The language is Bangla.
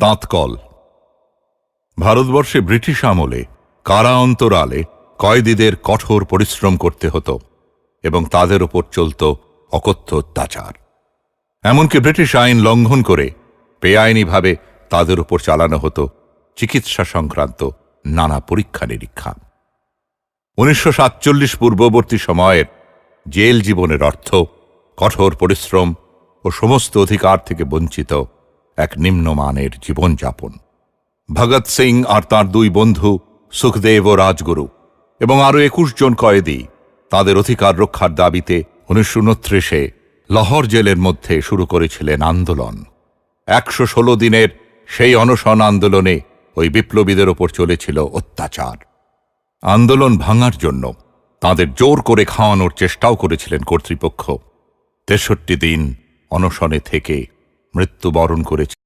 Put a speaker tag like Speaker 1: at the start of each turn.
Speaker 1: তাঁতকল। ভারতবর্ষে ব্রিটিশ আমলে, কারা অন্তরালে কয়েদিদের কঠোর পরিশ্রম করতে হতো এবং তাদের ওপর চলত অকথ্য অত্যাচার। এমনকি ব্রিটিশ আইন লঙ্ঘন করে বেআইনিভাবে তাদের উপর চালানো হতো চিকিৎসা সংক্রান্ত নানা পরীক্ষা নিরীক্ষা। উনিশশো সাতচল্লিশ পূর্ববর্তী সময়ের জেল জীবনের অর্থ কঠোর পরিশ্রম ও সমস্ত অধিকার থেকে বঞ্চিত এক নিম্নমানের জীবনযাপন। ভগৎ সিং আর তার দুই বন্ধু, সুখদেব ও রাজগুরু এবং আরও একুশ জন কয়েদি, তাদের অধিকার রক্ষার দাবিতে উনিশশো উনত্রিশে লহর জেলের মধ্যে শুরু করেছিলেন আন্দোলন। একশো ষোলো দিনের সেই অনশন আন্দোলনে ওই বিপ্লবীদের ওপর চলেছিল অত্যাচার। আন্দোলন ভাঙার জন্য তাদের জোর করে খাওয়ানোর চেষ্টাও করেছিলেন কর্তৃপক্ষ। তেষট্টি দিন অনশনে থেকে মৃত্যুবরণ করেছে